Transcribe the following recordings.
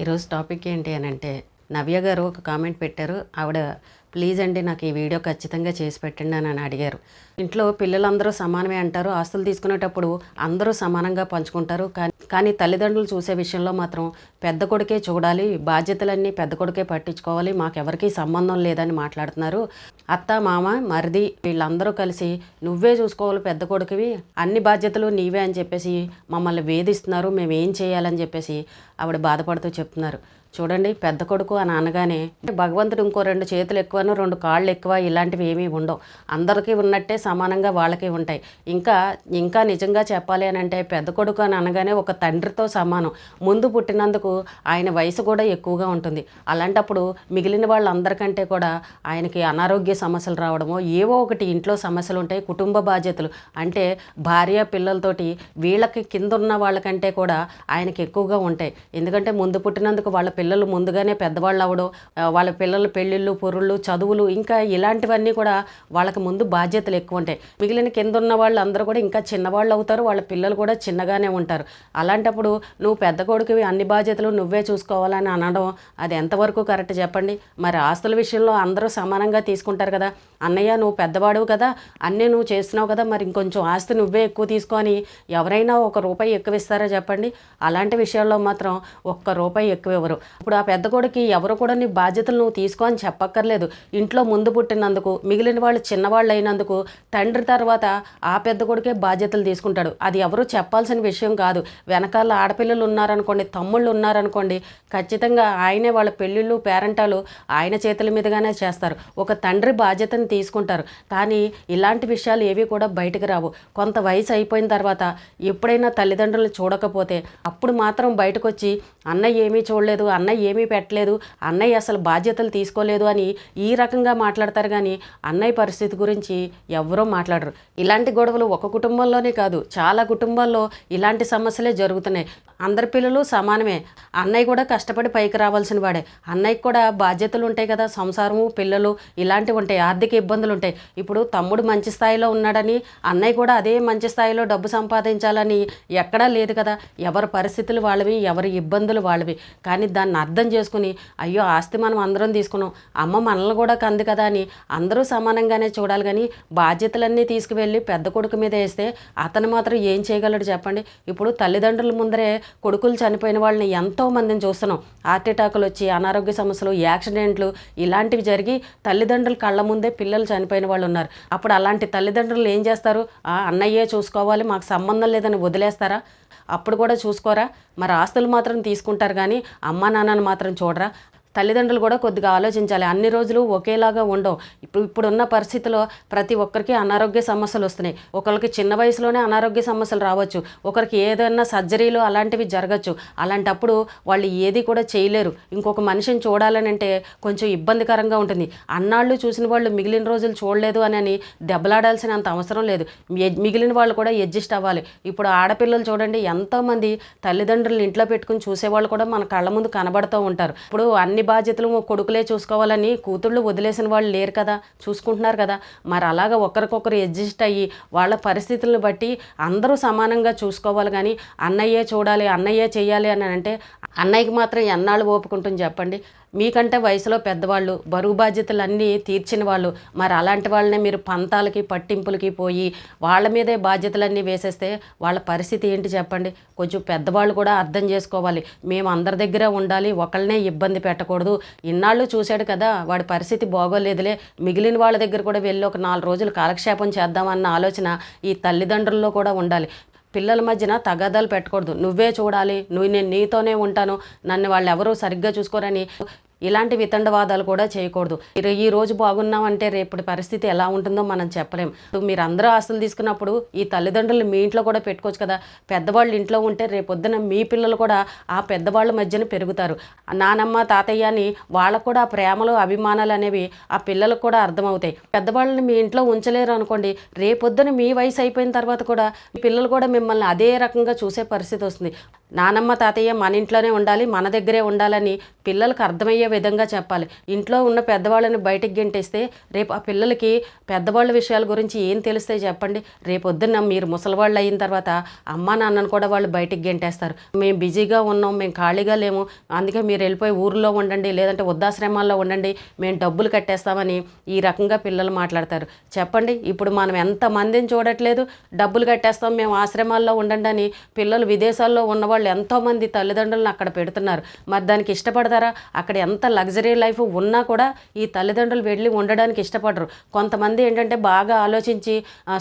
ఈరోజు టాపిక్ ఏంటి అని అంటే నవ్య గారు ఒక కామెంట్ పెట్టారు. ఆవిడ ప్లీజ్ అండి నాకు ఈ వీడియో ఖచ్చితంగా చేసి పెట్టండి అని అని అడిగారు. ఇంట్లో పిల్లలందరూ సమానమే అంటారు. ఆస్తులు తీసుకునేటప్పుడు అందరూ సమానంగా పంచుకుంటారు. కానీ కానీ తల్లిదండ్రులు చూసే విషయంలో మాత్రం పెద్ద కొడుకే చూడాలి బాధ్యతలన్నీ పెద్ద కొడుకే పట్టించుకోవాలి మాకెవరికీ సంబంధం లేదని మాట్లాడుతున్నారు. అత్త మామ మరిది వీళ్ళందరూ కలిసి నువ్వే చూసుకోవాలి పెద్ద కొడుకువి అన్ని బాధ్యతలు నీవే అని చెప్పేసి మమ్మల్ని వేధిస్తున్నారు మేము ఏం చేయాలని చెప్పేసి ఆవిడ బాధపడుతూ చెప్తున్నారు. చూడండి పెద్ద కొడుకు అని అనగానే భగవంతుడు ఇంకో రెండు చేతులు ఎక్కువను రెండు కాళ్ళు ఎక్కువ ఇలాంటివి ఏమీ ఉండవు. అందరికీ ఉన్నట్టే సమానంగా వాళ్ళకి ఉంటాయి. ఇంకా ఇంకా నిజంగా చెప్పాలి అని అంటే పెద్ద కొడుకు అని అనగానే ఒక తండ్రితో సమానం. ముందు పుట్టినందుకు ఆయన వయసు కూడా ఎక్కువగా ఉంటుంది. అలాంటప్పుడు మిగిలిన వాళ్ళందరికంటే కూడా ఆయనకి అనారోగ్య సమస్యలు రావడమో ఏవో ఒకటి ఇంట్లో సమస్యలు ఉంటాయి కుటుంబ బాధ్యతలు. అంటే భార్య పిల్లలతోటి వీళ్ళకి కింద ఉన్న వాళ్ళకంటే కూడా ఆయనకి ఎక్కువగా ఉంటాయి. ఎందుకంటే ముందు పుట్టినందుకు వాళ్ళ పిల్లలు ముందుగానే పెద్దవాళ్ళు అవ్వడం వాళ్ళ పిల్లల పెళ్ళిళ్ళు పొరుళ్ళు చదువులు ఇంకా ఇలాంటివన్నీ కూడా వాళ్ళకి ముందు బాధ్యతలు ఎక్కువ ఉంటాయి మిగిలిన కింద ఉన్న వాళ్ళు అందరూ కూడా ఇంకా చిన్నవాళ్ళు అవుతారు వాళ్ళ పిల్లలు కూడా చిన్నగానే ఉంటారు. అలాంటప్పుడు నువ్వు పెద్ద కొడుకువి అన్ని బాధ్యతలు నువ్వే చూసుకోవాలని అనడం అది ఎంతవరకు కరెక్ట్ చెప్పండి? మరి ఆస్తుల విషయంలో అందరూ సమానంగా తీసుకుంటారు కదా. అన్నయ్య నువ్వు పెద్దవాడు కదా అన్నీ నువ్వు చేస్తున్నావు కదా మరి ఇంకొంచెం ఆస్తి నువ్వే ఎక్కువ తీసుకొని ఎవరైనా ఒక రూపాయి ఎక్కువ ఇస్తారా చెప్పండి? అలాంటి విషయాల్లో మాత్రం ఒక్క రూపాయి ఎక్కువ ఇవ్వరు. ఇప్పుడు ఆ పెద్ద కొడుకు ఎవరు కూడా నీ బాధ్యతలు నువ్వు తీసుకో అని చెప్పక్కర్లేదు. ఇంట్లో ముందు పుట్టినందుకు మిగిలిన వాళ్ళు చిన్నవాళ్ళు అయినందుకు తండ్రి తర్వాత ఆ పెద్ద కొడుకే బాధ్యతలు తీసుకుంటాడు. అది ఎవరు చెప్పాల్సిన విషయం కాదు. వెనకాల ఆడపిల్లలు ఉన్నారనుకోండి తమ్ముళ్ళు ఉన్నారనుకోండి ఖచ్చితంగా ఆయనే వాళ్ళ పెళ్ళిళ్ళు పేరెంటాలు ఆయన చేతుల మీదుగానే చేస్తారు. ఒక తండ్రి బాధ్యతను తీసుకుంటారు. కానీ ఇలాంటి విషయాలు ఏవి కూడా బయటకు రావు. కొంత వయసు అయిపోయిన తర్వాత ఎప్పుడైనా తల్లిదండ్రులు చూడకపోతే అప్పుడు మాత్రం బయటకు వచ్చి అన్నయ్య ఏమీ చూడలేదు అన్నయ్య ఏమీ పెట్టలేదు అన్నయ్య అసలు బాధ్యతలు తీసుకోలేదు అని ఈ రకంగా మాట్లాడతారు కానీ అన్నయ్య పరిస్థితి గురించి ఎవరూ మాట్లాడరు. ఇలాంటి గొడవలు ఒక కుటుంబంలోనే కాదు చాలా కుటుంబాల్లో ఇలాంటి సమస్యలే జరుగుతున్నాయి. అందరి పిల్లలు సమానమే. అన్నయ్య కూడా కష్టపడి పైకి రావాల్సిన వాడే. అన్నయ్యకి కూడా బాధ్యతలు ఉంటాయి కదా సంసారము పిల్లలు ఇలాంటివి ఉంటాయి ఆర్థిక ఇబ్బందులు ఉంటాయి. ఇప్పుడు తమ్ముడు మంచి స్థాయిలో ఉన్నాడని అన్నయ్య కూడా అదే మంచి స్థాయిలో డబ్బు సంపాదించాలని ఎక్కడా లేదు కదా. ఎవరి పరిస్థితులు వాళ్ళవి ఎవరి ఇబ్బందులు వాళ్ళవి. కానీ దాన్ని అర్థం చేసుకుని అయ్యో ఆస్తి మనం అందరం తీసుకున్నాం. అమ్మ మనల్ని కూడా కంది కదా అని అందరూ సమానంగానే చూడాలి. కానీ బాధ్యతలన్నీ తీసుకువెళ్ళి పెద్ద కొడుకు మీద వేస్తే అతను మాత్రం ఏం చేయగలడు చెప్పండి? ఇప్పుడు తల్లిదండ్రుల ముందరే కొడుకులు చనిపోయిన వాళ్ళని ఎంతో మందిని చూస్తున్నాం. హార్ట్ అటాకులు వచ్చి అనారోగ్య సమస్యలు యాక్సిడెంట్లు ఇలాంటివి జరిగి తల్లిదండ్రుల కళ్ళ ముందే పిల్లలు చనిపోయిన వాళ్ళు ఉన్నారు. అప్పుడు అలాంటి తల్లిదండ్రులు ఏం చేస్తారు? "ఆ, అన్నయ్యే చూసుకోవాలి మాకు సంబంధం లేదని వదిలేస్తారా? అప్పుడు కూడా చూసుకోరా? మరి ఆస్తులు మాత్రం తీసుకుంటారు కానీ అమ్మ నాన్న నాన్నను మాత్రం చూడరా. తల్లిదండ్రులు కూడా కొద్దిగా ఆలోచించాలి. అన్ని రోజులు ఒకేలాగా ఉండవు. ఇప్పుడు ఇప్పుడున్న పరిస్థితిలో ప్రతి ఒక్కరికి అనారోగ్య సమస్యలు వస్తున్నాయి. ఒకరికి చిన్న వయసులోనే అనారోగ్య సమస్యలు రావచ్చు. ఒకరికి ఏదైనా సర్జరీలు అలాంటివి జరగచ్చు. అలాంటప్పుడు వాళ్ళు ఏది కూడా చేయలేరు. ఇంకొక మనిషిని చూడాలని అంటే కొంచెం ఇబ్బందికరంగా ఉంటుంది. అన్నాళ్ళు చూసిన వాళ్ళు మిగిలిన రోజులు చూడలేదు అని అని దెబ్బలాడాల్సినంత అవసరం లేదు. మిగిలిన వాళ్ళు కూడా అడ్జస్ట్ అవ్వాలి. ఇప్పుడు ఆడపిల్లలు చూడండి ఎంతోమంది తల్లిదండ్రులు ఇంట్లో పెట్టుకుని చూసేవాళ్ళు కూడా మన కళ్ళ ముందు కనబడుతూ ఉంటారు. ఇప్పుడు అన్ని బాధ్యతలు కొడుకులే చూసుకోవాలని కూతుళ్ళు వదిలేసిన వాళ్ళు లేరు కదా చూసుకుంటున్నారు కదా. మరి అలాగా ఒకరికొకరు అడ్జస్ట్ అయ్యి వాళ్ళ పరిస్థితులను బట్టి అందరూ సమానంగా చూసుకోవాలి కానీ అన్నయ్యే చూడాలి అన్నయ్యే చేయాలి అని అంటే అన్నయ్యకి మాత్రం ఎన్నాళ్ళు ఓపుకుంటుంది చెప్పండి. మీకంటే వయసులో పెద్దవాళ్ళు బరువు బాధ్యతలు అన్నీ తీర్చిన వాళ్ళు మరి అలాంటి వాళ్ళనే మీరు పంతాలకి పట్టింపులకి పోయి వాళ్ళ మీదే బాధ్యతలన్నీ వేసేస్తే వాళ్ళ పరిస్థితి ఏంటి చెప్పండి? కొంచెం పెద్దవాళ్ళు కూడా అర్థం చేసుకోవాలి. మేము అందరి దగ్గర ఉండాలి ఒకళ్ళనే ఇబ్బంది పెట్టకూడదు. ఇన్నాళ్ళు చూశాడు కదా వాడి పరిస్థితి బాగోలేదులే. మిగిలిన వాళ్ళ దగ్గర కూడా వెళ్ళి ఒక నాలుగు రోజులు కాలక్షేపం చేద్దామన్న ఆలోచన ఈ తల్లిదండ్రుల్లో కూడా ఉండాలి. పిల్లల మధ్యన తగాదాలు పెట్టకూడదు. నువ్వే చూడాలి. నువ్వు నేను నీతోనే ఉంటాను. నన్ను వాళ్ళు ఎవరూ సరిగ్గా చూసుకోరని ఇలాంటి వితండవాదాలు కూడా చేయకూడదు. ఈ- రోజు బాగున్నామంటే రేపటి పరిస్థితి ఎలా ఉంటుందో మనం చెప్పలేం. మీరు అందరూ ఆస్తులు తీసుకున్నప్పుడు ఈ తల్లిదండ్రులు మీ ఇంట్లో కూడా పెట్టుకోవచ్చు కదా. పెద్దవాళ్ళు ఇంట్లో ఉంటే రేపొద్దున మీ పిల్లలు కూడా ఆ పెద్దవాళ్ళ మధ్యన పెరుగుతారు. నానమ్మ తాతయ్య అని వాళ్ళకు కూడా ఆ ప్రేమలు అభిమానాలు అనేవి ఆ పిల్లలకు కూడా అర్థమవుతాయి. పెద్దవాళ్ళని మీ ఇంట్లో ఉంచలేరు అనుకోండి రేపొద్దున మీ వయసు అయిపోయిన తర్వాత కూడా మీ పిల్లలు కూడా మిమ్మల్ని అదే రకంగా చూసే పరిస్థితి వస్తుంది. నానమ్మ తాతయ్య మన ఇంట్లోనే ఉండాలి మన దగ్గరే ఉండాలని పిల్లలకు అర్థమయ్యే విధంగా చెప్పాలి. ఇంట్లో ఉన్న పెద్దవాళ్ళని బయటికి గెంటేస్తే రేపు ఆ పిల్లలకి పెద్దవాళ్ళ విషయాల గురించి ఏం తెలిస్తే చెప్పండి. రేపు పొద్దున్న మీరు ముసలివాళ్ళు అయిన తర్వాత అమ్మ నాన్నను కూడా వాళ్ళు బయటికి గెంటేస్తారు. మేము బిజీగా ఉన్నాం మేము ఖాళీగా లేము. అందుకే మీరు వెళ్ళిపోయి ఊర్లో ఉండండి లేదంటే వృద్ధాశ్రమాల్లో ఉండండి. మేము డబ్బులు కట్టేస్తామని ఈ రకంగా పిల్లలు మాట్లాడతారు. చెప్పండి ఇప్పుడు మనం ఎంతమందిని చూడట్లేదు. డబ్బులు కట్టేస్తాం మేము ఆశ్రమాల్లో ఉండండి అని పిల్లలు విదేశాల్లో ఉన్నవాళ్ళు వాళ్ళు ఎంతోమంది తల్లిదండ్రులను అక్కడ పెడుతున్నారు. మరి దానికి ఇష్టపడతారా? అక్కడ ఎంత లగ్జరీ లైఫ్ ఉన్నా కూడా ఈ తల్లిదండ్రులు వెళ్ళి ఉండడానికి ఇష్టపడరు. కొంతమంది ఏంటంటే బాగా ఆలోచించి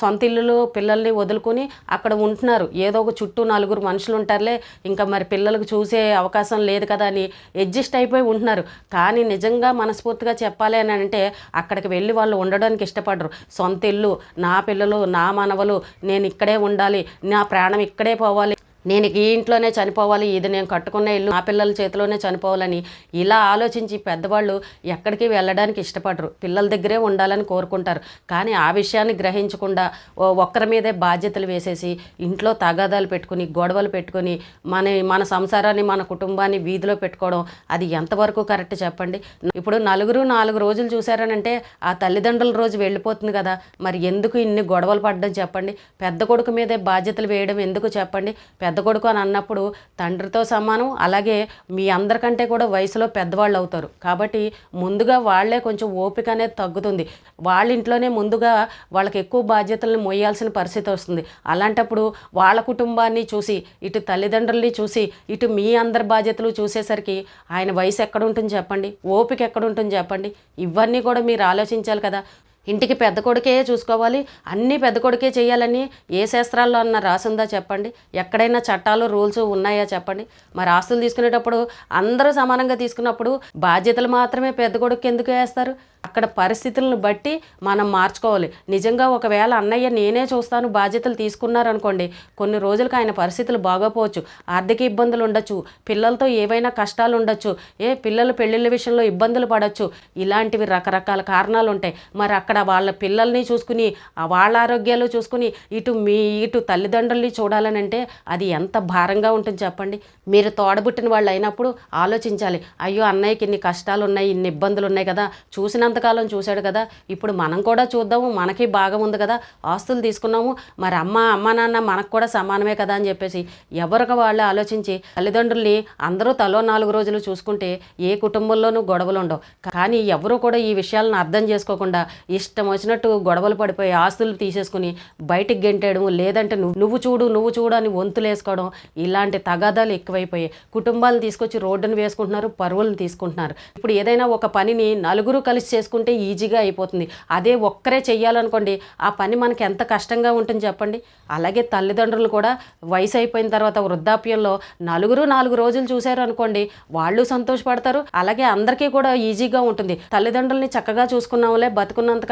సొంత ఇల్లులు పిల్లల్ని వదులుకొని అక్కడ ఉంటున్నారు. ఏదో ఒక చుట్టూ నలుగురు మనుషులు ఉంటారులే ఇంకా మరి పిల్లలకు చూసే అవకాశం లేదు కదా అని అడ్జస్ట్ అయిపోయి ఉంటున్నారు. కానీ నిజంగా మనస్ఫూర్తిగా చెప్పాలి అని అంటే అక్కడికి వెళ్ళి వాళ్ళు ఉండడానికి ఇష్టపడరు. సొంత ఇల్లు నా పిల్లలు నా మనవలు నేను ఇక్కడే ఉండాలి నా ప్రాణం ఇక్కడే పోవాలి. నేను ఈ ఇంట్లోనే చనిపోవాలి ఇది నేను కట్టుకున్న ఇల్లు నా పిల్లల చేతిలోనే చనిపోవాలని ఇలా ఆలోచించి పెద్దవాళ్ళు ఎక్కడికి వెళ్ళడానికి ఇష్టపడరు. పిల్లల దగ్గరే ఉండాలని కోరుకుంటారు. కానీ ఆ విషయాన్ని గ్రహించకుండా ఓ ఒక్కరి మీదే బాధ్యతలు వేసేసి ఇంట్లో తగాదాలు పెట్టుకుని గొడవలు పెట్టుకుని మన మన సంసారాన్ని మన కుటుంబాన్ని వీధిలో పెట్టుకోవడం అది ఎంతవరకు కరెక్ట్ చెప్పండి? ఇప్పుడు నలుగురు నాలుగు రోజులు చూశారనంటే ఆ తల్లిదండ్రుల రోజు వెళ్ళిపోతుంది కదా. మరి ఎందుకు ఇన్ని గొడవలు పడడం చెప్పండి? పెద్ద కొడుకు మీదే బాధ్యతలు వేయడం ఎందుకు చెప్పండి? పెద్ద పెద్ద కొడుకు అని అన్నప్పుడు తండ్రితో సమానం అలాగే మీ అందరికంటే కూడా వయసులో పెద్దవాళ్ళు అవుతారు. కాబట్టి ముందుగా వాళ్ళే కొంచెం ఓపిక అనేది తగ్గుతుంది. వాళ్ళ ఇంట్లోనే ముందుగా వాళ్ళకి ఎక్కువ బాధ్యతలను మోయాల్సిన పరిస్థితి వస్తుంది. అలాంటప్పుడు వాళ్ళ కుటుంబాన్ని చూసి ఇటు తల్లిదండ్రుల్ని చూసి ఇటు మీ అందరి బాధ్యతలు చూసేసరికి ఆయన వయసు ఎక్కడ ఉంటుంది చెప్పండి ఓపిక ఎక్కడ ఉంటుంది చెప్పండి. ఇవన్నీ కూడా మీరు ఆలోచించాలి కదా. ఇంటికి పెద్ద కొడుకే చూసుకోవాలి అన్నీ పెద్ద కొడుకే చేయాలని ఏ శాస్త్రాల్లో అన్న రాసుందా చెప్పండి? ఎక్కడైనా చట్టాలు రూల్స్ ఉన్నాయా చెప్పండి? మరి ఆస్తులు తీసుకునేటప్పుడు అందరూ సమానంగా తీసుకున్నప్పుడు బాధ్యతలు మాత్రమే పెద్ద కొడుకు ఎందుకు వేస్తారు? అక్కడ పరిస్థితులను బట్టి మనం మార్చుకోవాలి. నిజంగా ఒకవేళ అన్నయ్య నేనే చూస్తాను బాధ్యతలు తీసుకున్నారనుకోండి కొన్ని రోజులకు ఆయన పరిస్థితులు బాగోపోవచ్చు. ఆర్థిక ఇబ్బందులు ఉండొచ్చు. పిల్లలతో ఏవైనా కష్టాలు ఉండొచ్చు. ఏ పిల్లలు పెళ్ళిళ్ళ విషయంలో ఇబ్బందులు పడవచ్చు ఇలాంటివి రకరకాల కారణాలు ఉంటాయి. మరి అక్కడ వాళ్ళ పిల్లల్ని చూసుకుని వాళ్ళ ఆరోగ్యాలు చూసుకుని ఇటు మీ ఇటు తల్లిదండ్రుల్ని చూడాలని అంటే అది ఎంత భారంగా ఉంటుంది చెప్పండి. మీరు తోడబుట్టిన వాళ్ళు అయినప్పుడు ఆలోచించాలి. అయ్యో అన్నయ్యకి ఇన్ని కష్టాలు ఉన్నాయి ఇన్ని ఇబ్బందులు ఉన్నాయి కదా చూసినంతకాలం చూశాడు కదా ఇప్పుడు మనం కూడా చూద్దాము మనకి భాగం ఉంది కదా ఆస్తులు తీసుకున్నాము మరి అమ్మ అమ్మ నాన్న మనకు కూడా సమానమే కదా అని చెప్పేసి ఎవరికి వాళ్ళు ఆలోచించి తల్లిదండ్రుల్ని అందరూ తలో నాలుగు రోజులు చూసుకుంటే ఏ కుటుంబంలోనూ గొడవలు ఉండవు కానీ ఎవరు కూడా ఈ విషయాలను అర్థం చేసుకోకుండా ఇష్ట ఇష్టం వచ్చినట్టు గొడవలు పడిపోయి ఆస్తులు తీసేసుకుని బయటికి గెంటేయడం లేదంటే నువ్వు నువ్వు చూడు నువ్వు చూడు అని వంతులేసుకోవడం ఇలాంటి తగాదాలు ఎక్కువైపోయాయి. కుటుంబాలను తీసుకొచ్చి రోడ్డును వేసుకుంటున్నారు పరువులను తీసుకుంటున్నారు. ఇప్పుడు ఏదైనా ఒక పనిని నలుగురు కలిసి చేసుకుంటే ఈజీగా అయిపోతుంది. అదే ఒక్కరే చెయ్యాలనుకోండి ఆ పని మనకి ఎంత కష్టంగా ఉంటుంది చెప్పండి? అలాగే తల్లిదండ్రులు కూడా వయసు అయిపోయిన తర్వాత వృద్ధాప్యంలో నలుగురు నాలుగు రోజులు చూశారు అనుకోండి వాళ్ళు సంతోషపడతారు. అలాగే అందరికీ కూడా ఈజీగా ఉంటుంది. తల్లిదండ్రుల్ని చక్కగా చూసుకున్నాంలే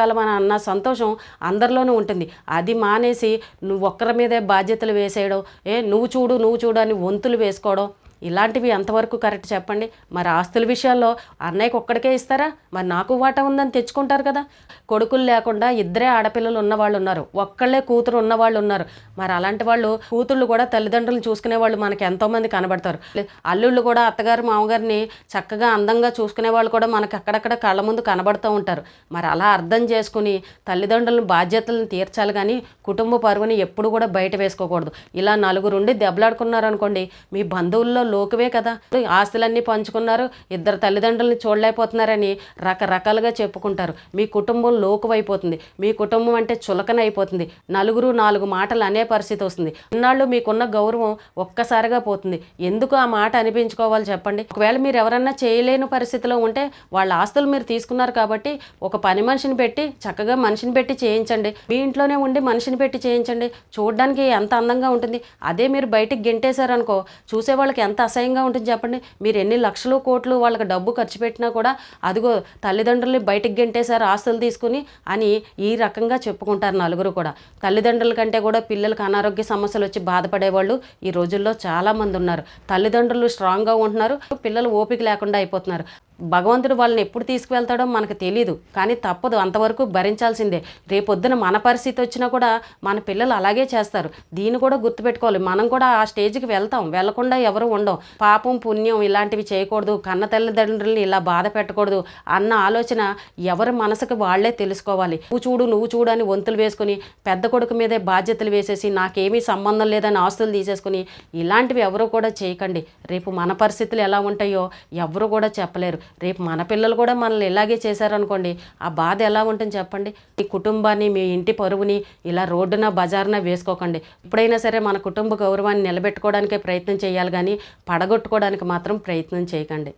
బతుకున్నంతకాలం అన్న సంతోషం అందరిలోనూ ఉంటుంది. అది మానేసి నువ్వు ఒక్కరి మీదే బాధ్యతలు వేసేయడం ఏ నువ్వు చూడు నువ్వు చూడు అని వంతులు వేసుకోవడం ఇలాంటివి ఎంతవరకు కరెక్ట్ చెప్పండి? మరి ఆస్తుల విషయాల్లో అన్నయ్యకి ఒక్కడికే ఇస్తారా? మరి నాకు వాటా ఉందని తెచ్చుకుంటారు కదా. కొడుకులు లేకుండా ఇద్దరే ఆడపిల్లలు ఉన్నవాళ్ళు ఉన్నారు. ఒక్కళ్ళే కూతురు ఉన్నవాళ్ళు ఉన్నారు. మరి అలాంటి వాళ్ళు కూతుళ్ళు కూడా తల్లిదండ్రులు చూసుకునే వాళ్ళు మనకి ఎంతోమంది కనబడతారు. అల్లుళ్ళు కూడా అత్తగారు మామగారిని చక్కగా అందంగా చూసుకునే వాళ్ళు కూడా మనకి అక్కడక్కడ కళ్ళ ముందు కనబడుతూ ఉంటారు. మరి అలా అర్థం చేసుకుని తల్లిదండ్రులను బాధ్యతలను తీర్చాలి కానీ కుటుంబ పరువుని ఎప్పుడు కూడా బయట వేసుకోకూడదు. ఇలా నలుగురుండి దెబ్బలాడుకున్నారనుకోండి మీ బంధువుల్లో లోకువే కదా. ఆస్తులన్నీ పంచుకున్నారు. ఇద్దరు తల్లిదండ్రులని చూడలేకపోతున్నారని రకరకాలుగా చెప్పుకుంటారు. మీ కుటుంబం లోకువైపోతుంది. మీ కుటుంబం అంటే చులకన అయిపోతుంది నలుగురు నాలుగు మాటలు అనే పరిస్థితి వస్తుంది. ఇన్నాళ్ళు మీకున్న గౌరవం ఒక్కసారిగా పోతుంది. ఎందుకు ఆ మాట అనిపించుకోవాలి చెప్పండి? ఒకవేళ మీరు ఎవరన్నా చేయలేని పరిస్థితిలో ఉంటే వాళ్ళ ఆస్తులు మీరు తీసుకున్నారు కాబట్టి ఒక పని మనిషిని పెట్టి చక్కగా మనిషిని పెట్టి చేయించండి. మీ ఇంట్లోనే ఉండి మనిషిని పెట్టి చేయించండి. చూడడానికి ఎంత అందంగా ఉంటుంది. అదే మీరు బయటికి గెంటేశారనుకో చూసే వాళ్ళకి ఎంత అసహ్యంగా ఉంటుంది చెప్పండి. మీరు ఎన్ని లక్షలు కోట్లు వాళ్ళకి డబ్బు ఖర్చు పెట్టినా కూడా అదిగో తల్లిదండ్రుల్ని బయటికి గెంటేశారు ఆస్తులు తీసుకుని అని ఈ రకంగా చెప్పుకుంటారు నలుగురు కూడా. తల్లిదండ్రుల కంటే కూడా పిల్లలకు అనారోగ్య సమస్యలు వచ్చి బాధపడేవాళ్ళు ఈ రోజుల్లో చాలామంది ఉన్నారు. తల్లిదండ్రులు స్ట్రాంగ్గా ఉంటున్నారు పిల్లలు ఓపిక లేకుండా అయిపోతున్నారు. భగవంతుడు వాళ్ళని ఎప్పుడు తీసుకువెళ్తాడో మనకు తెలియదు కానీ తప్పదు. అంతవరకు భరించాల్సిందే. రేపొద్దున మన పరిస్థితి వచ్చినా కూడా మన పిల్లలు అలాగే చేస్తారు. దీన్ని కూడా గుర్తుపెట్టుకోవాలి. మనం కూడా ఆ స్టేజ్కి వెళ్తాం. వెళ్ళకుండా ఎవరు ఉండం పాపం పుణ్యం ఇలాంటివి చేయకూడదు. కన్న తల్లిదండ్రుల్ని ఇలా బాధ పెట్టకూడదు అన్న ఆలోచన ఎవరి మనసుకు వాళ్ళే తెలుసుకోవాలి. నువ్వు చూడు నువ్వు చూడు అని వంతులు వేసుకుని పెద్ద కొడుకు మీదే బాధ్యతలు వేసేసి నాకేమీ సంబంధం లేదని ఆస్తులు తీసేసుకుని ఇలాంటివి ఎవరు కూడా చేయకండి. రేపు మన పరిస్థితులు ఎలా ఉంటాయో ఎవరు కూడా చెప్పలేరు. రేపు మన పిల్లలు కూడా మనల్ని ఇలాగే చేశారనుకోండి ఆ బాధ ఎలా ఉంటుంది చెప్పండి? మీ కుటుంబాన్ని మీ ఇంటి పరువుని ఇలా రోడ్డున బజార్న వేసుకోకండి. ఎప్పుడైనా సరే మన కుటుంబ గౌరవాన్ని నిలబెట్టుకోవడానికే ప్రయత్నం చేయాలి కానీ పడగొట్టుకోవడానికి మాత్రం ప్రయత్నం చేయకండి.